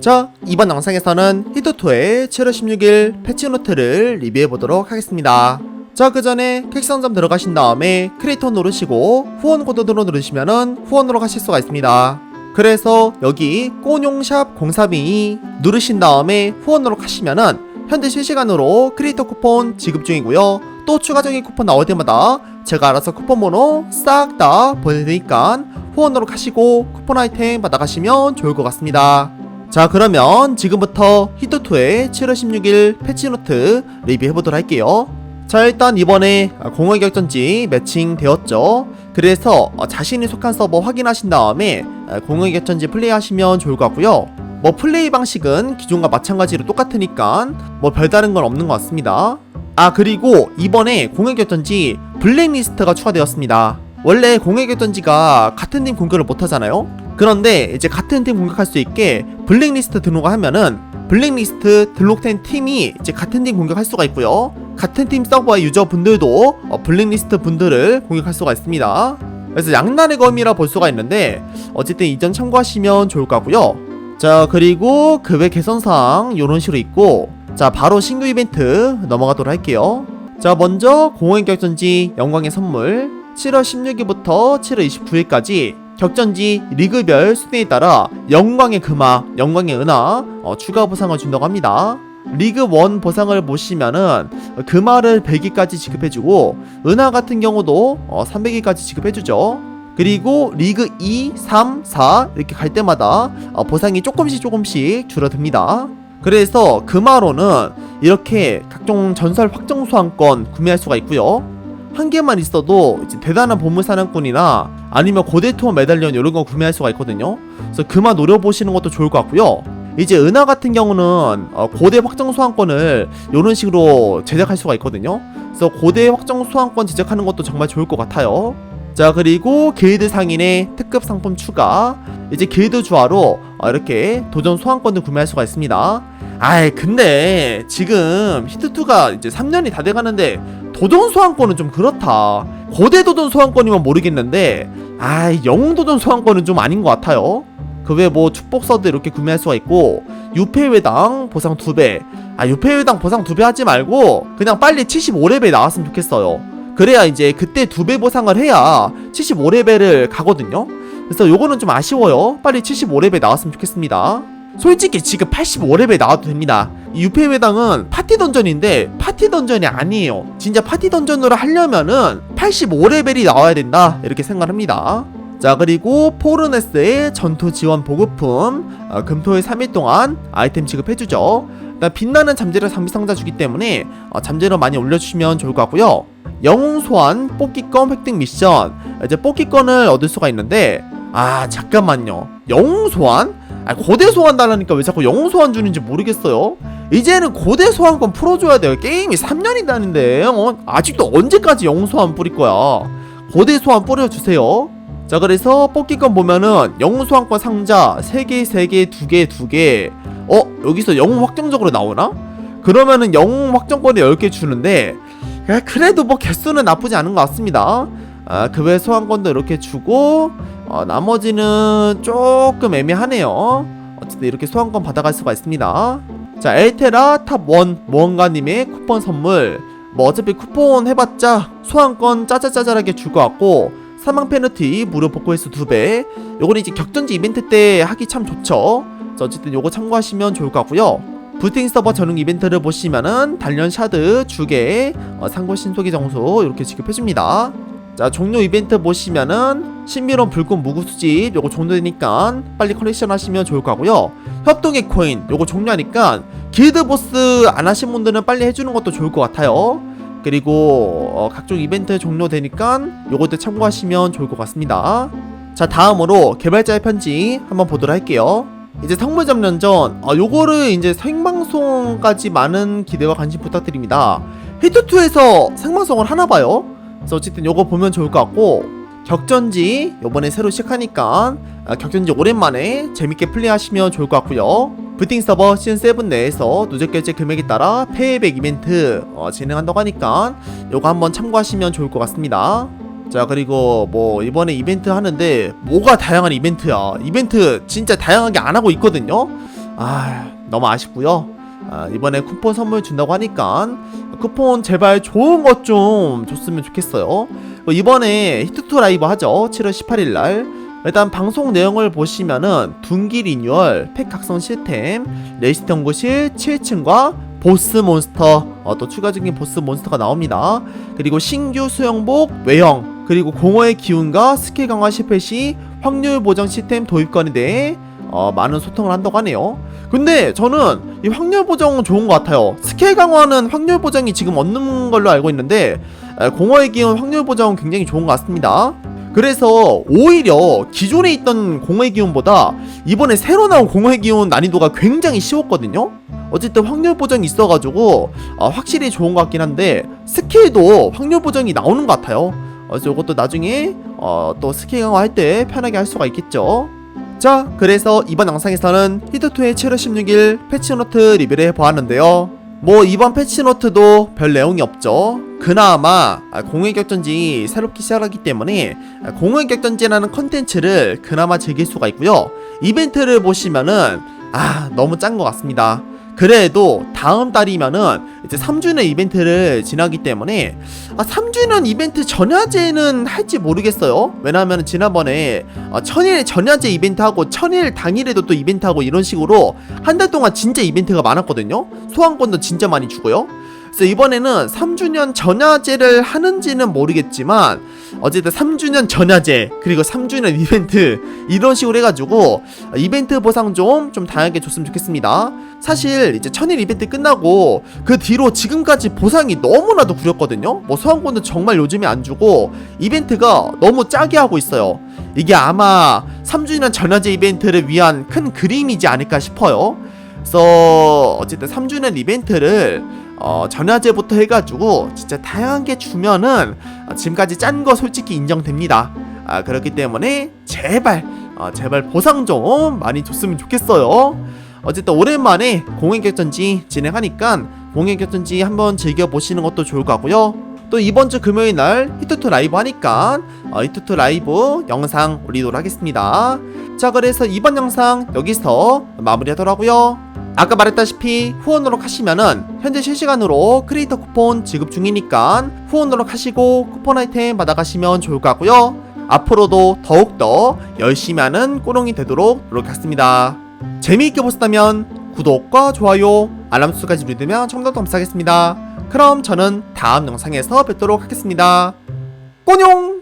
자, 이번 영상에서는 히트2의 7월 16일 패치노트를 리뷰해보도록 하겠습니다. 자, 그 전에 객상점 들어가신 다음에 크리에이터 누르시고 후원 코드로 누르시면은 후원으로 가실 수가 있습니다. 그래서 여기 꼬뇽샵 032 누르신 다음에 후원으로 가시면은 현재 실시간으로 크리에이터 쿠폰 지급 중이고요. 또 추가적인 쿠폰 나올 때마다 제가 알아서 쿠폰 번호 싹 다 보내드리니까 후원으로 가시고 쿠폰 아이템 받아가시면 좋을 것 같습니다. 자 그러면 지금부터 히트2의 7월 16일 패치노트 리뷰해보도록 할게요. 자 일단 이번에 공허 격전지 매칭 되었죠. 그래서 어, 자신이 속한 서버 확인하신 다음에 공허 격전지 플레이하시면 좋을 것 같고요. 뭐 플레이 방식은 기존과 마찬가지로 똑같으니까 뭐 별다른 건 없는 것 같습니다. 아 그리고 이번에 공허 격전지 블랙리스트가 추가되었습니다. 원래 공허 격전지가 같은 팀 공격을 못하잖아요 그런데 이제 같은 팀 공격할 수 있게 블랙리스트 등록을 하면은 블랙리스트 등록된 팀이 이제 같은 팀 공격할 수가 있고요. 같은 팀 서버의 유저분들도 어, 블랙리스트 분들을 공격할 수가 있습니다. 그래서 양날의 검이라 볼 수가 있는데 어쨌든 이전 참고하시면 좋을 것 같고요. 자 그리고 그 외 개선사항 이런 식으로 있고 자 바로 신규 이벤트 넘어가도록 할게요. 자 먼저 공허의 격전지 영광의 선물 7월 16일부터 7월 29일까지 격전지 리그별 순위에 따라 영광의 금화, 영광의 은하 어, 추가 보상을 준다고 합니다. 리그 1 보상을 보시면은 금화를 100개까지 지급해주고 은하 같은 경우도 어, 300개까지 지급해주죠. 그리고 리그 2, 3, 4 이렇게 갈 때마다 어, 보상이 조금씩 조금씩 줄어듭니다. 그래서 금화로는 이렇게 각종 전설 확정 소환권 구매할 수가 있고요. 한 개만 있어도 대단한 보물 사냥꾼이나 아니면 고대 투어 메달리언 이런 거 구매할 수가 있거든요. 그래서 그만 노려보시는 것도 좋을 것 같고요. 이제 은하 같은 경우는 어, 고대 확정 소환권을 이런 식으로 제작할 수가 있거든요. 그래서 고대 확정 소환권 제작하는 것도 정말 좋을 것 같아요. 자 그리고 길드 상인의 특급 상품 추가 이제 길드 주화로 어, 이렇게 도전 소환권을 구매할 수가 있습니다. 아이 근데 지금 히트2가 이제 3년이 다 돼가는데 도전 소환권은 좀 그렇다. 고대 도전 소환권이면 모르겠는데, 아, 영웅 도전 소환권은 좀 아닌 것 같아요. 그 외에 뭐 축복서도 이렇게 구매할 수가 있고, 유폐회당 보상 2배. 아, 유폐회당 보상 2배 하지 말고, 그냥 빨리 75레벨 나왔으면 좋겠어요. 그래야 이제 그때 2배 보상을 해야 75레벨을 가거든요. 그래서 요거는 좀 아쉬워요. 빨리 75레벨 나왔으면 좋겠습니다. 솔직히 지금 85레벨 나와도 됩니다. 이 유폐회당은 파티 던전인데 파티 던전이 아니에요. 진짜 파티 던전으로 하려면은 85레벨이 나와야 된다 이렇게 생각합니다. 자 그리고 포르네스의 전투 지원 보급품 어, 금토일 3일 동안 아이템 지급해주죠. 일단 빛나는 잠재력 장비 상자 주기 때문에 어, 잠재력 많이 올려주시면 좋을 것 같고요. 영웅 소환 뽑기권 획득 미션 이제 뽑기권을 얻을 수가 있는데 아 잠깐만요. 영웅 소환? 아 고대 소환 달라니까 왜 자꾸 영웅 소환 주는지 모르겠어요. 이제는 고대 소환권 풀어줘야 돼요. 게임이 3년이 다는데 어? 아직도 언제까지 영웅 소환 뿌릴 거야? 고대 소환 뿌려주세요. 자 그래서 뽑기권 보면은 영웅 소환권 상자 3개 3개 2개 2개 어? 여기서 영웅 확정적으로 나오나? 그러면은 영웅 확정권이 10개 주는데 야, 그래도 뭐 개수는 나쁘지 않은 것 같습니다. 아, 그 외 소환권도 이렇게 주고 어, 나머지는 조금 애매하네요. 어쨌든 이렇게 소환권 받아갈 수가 있습니다. 자, 엘테라 탑1 모험가님의 쿠폰 선물. 뭐 어차피 쿠폰 해봤자 소환권 짜잘짜잘하게 줄 것 같고 사망 페널티 무료 복구 횟수 2배. 요거는 이제 격전지 이벤트 때 하기 참 좋죠. 자, 어쨌든 요거 참고하시면 좋을 것 같고요. 부팅 서버 전용 이벤트를 보시면은 단련 샤드 주개, 어, 상고 신속의 정수 이렇게 지급해줍니다. 자 종료 이벤트 보시면은 신비로운 불꽃 무구 수집 요거 종료되니까 빨리 컬렉션 하시면 좋을 거고요. 협동의 코인 요거 종료하니까 길드 보스 안 하신 분들은 빨리 해주는 것도 좋을 것 같아요. 그리고 어, 각종 이벤트 종료되니까 요것도 참고하시면 좋을 것 같습니다. 자 다음으로 개발자의 편지 한번 보도록 할게요. 이제 성물 점령전 어, 요거를 이제 생방송까지 많은 기대와 관심 부탁드립니다. 히트2에서 생방송을 하나봐요 그래서 어쨌든 요거 보면 좋을 것 같고 격전지 요번에 새로 시작하니까 아, 격전지 오랜만에 재밌게 플레이하시면 좋을 것 같고요. 부팅 서버 시즌7 내에서 누적 결제 금액에 따라 페이백 이벤트 어, 진행한다고 하니까 요거 한번 참고하시면 좋을 것 같습니다. 자 그리고 뭐 이번에 이벤트 하는데 뭐가 다양한 이벤트야? 이벤트 진짜 다양하게 안 하고 있거든요? 아 너무 아쉽고요 아, 이번에 쿠폰 선물 준다고 하니까 쿠폰 제발 좋은 것 좀 줬으면 좋겠어요. 어, 이번에 히트투 라이브 하죠. 7월 18일 날. 일단 방송 내용을 보시면은 둔기 리뉴얼 팩 각성 시스템 레이스트 연구실 7층과 보스 몬스터. 어, 또 추가적인 보스 몬스터가 나옵니다. 그리고 신규 수영복 외형 그리고 공허의 기운과 스킬 강화 실패 시 확률 보정 시스템 도입권에 대해 어, 많은 소통을 한다고 하네요 근데 저는 이 확률 보정 좋은 것 같아요 스킬 강화는 확률 보정이 지금 없는 걸로 알고 있는데 에, 공허의 기운 확률 보정 굉장히 좋은 것 같습니다 그래서 오히려 기존에 있던 공허의 기운보다 이번에 새로 나온 공허의 기운 난이도가 굉장히 쉬웠거든요. 어쨌든 확률 보정이 있어가지고 어, 확실히 좋은 것 같긴 한데 스킬도 확률 보정이 나오는 것 같아요. 그래서 이것도 나중에 어, 또 스킬 강화할 때 편하게 할 수가 있겠죠. 자, 그래서 이번 영상에서는 히트2의 7월 16일 패치노트 리뷰를 해보았는데요. 뭐 이번 패치노트도 별 내용이 없죠. 그나마 아, 공의 격전지 새롭게 시작하기 때문에 아, 공의 격전지라는 컨텐츠를 그나마 즐길 수가 있고요. 이벤트를 보시면은 아 너무 짠 것 같습니다. 그래도 다음 달이면은 이제 3주년 이벤트를 지나기 때문에 아 3주년 이벤트 전야제는 할지 모르겠어요. 왜냐하면 지난번에 아, 천일 전야제 이벤트하고 천일 당일에도 또 이벤트하고 이런 식으로 한 달 동안 진짜 이벤트가 많았거든요. 소환권도 진짜 많이 주고요. 그래서 이번에는 3주년 전야제를 하는지는 모르겠지만 어쨌든 3주년 전야제 그리고 3주년 이벤트 이런 식으로 해가지고 이벤트 보상 좀 좀 다양하게 줬으면 좋겠습니다. 사실 이제 천일 이벤트 끝나고 그 뒤로 지금까지 보상이 너무나도 구렸거든요. 뭐 소환권도 정말 요즘에 안 주고 이벤트가 너무 짜게 하고 있어요. 이게 아마 3주년 전야제 이벤트를 위한 큰 그림이지 않을까 싶어요. 그래서 어쨌든 3주년 이벤트를 어, 전야제부터 해가지고 진짜 다양하게 주면은 어, 지금까지 짠 거 솔직히 인정됩니다. 아, 그렇기 때문에 제발 어, 제발 보상 좀 많이 줬으면 좋겠어요. 어쨌든 오랜만에 공연격전지 진행하니까 공연격전지 한번 즐겨보시는 것도 좋을 것 같고요. 또 이번 주 금요일 날 히트투 라이브 하니까 어, 히트투 라이브 영상 올리도록 하겠습니다. 자 그래서 이번 영상 여기서 마무리하더라고요. 아까 말했다시피 후원으로 하시면은 현재 실시간으로 크리에이터 쿠폰 지급 중이니까 후원으로 하시고 쿠폰 아이템 받아가시면 좋을 것 같고요. 앞으로도 더욱더 열심히 하는 꼬롱이 되도록 노력하겠습니다. 재미있게 보셨다면 구독과 좋아요, 알람 수까지 누르면 청도 감사하겠습니다. 그럼 저는 다음 영상에서 뵙도록 하겠습니다. 꼬뇽!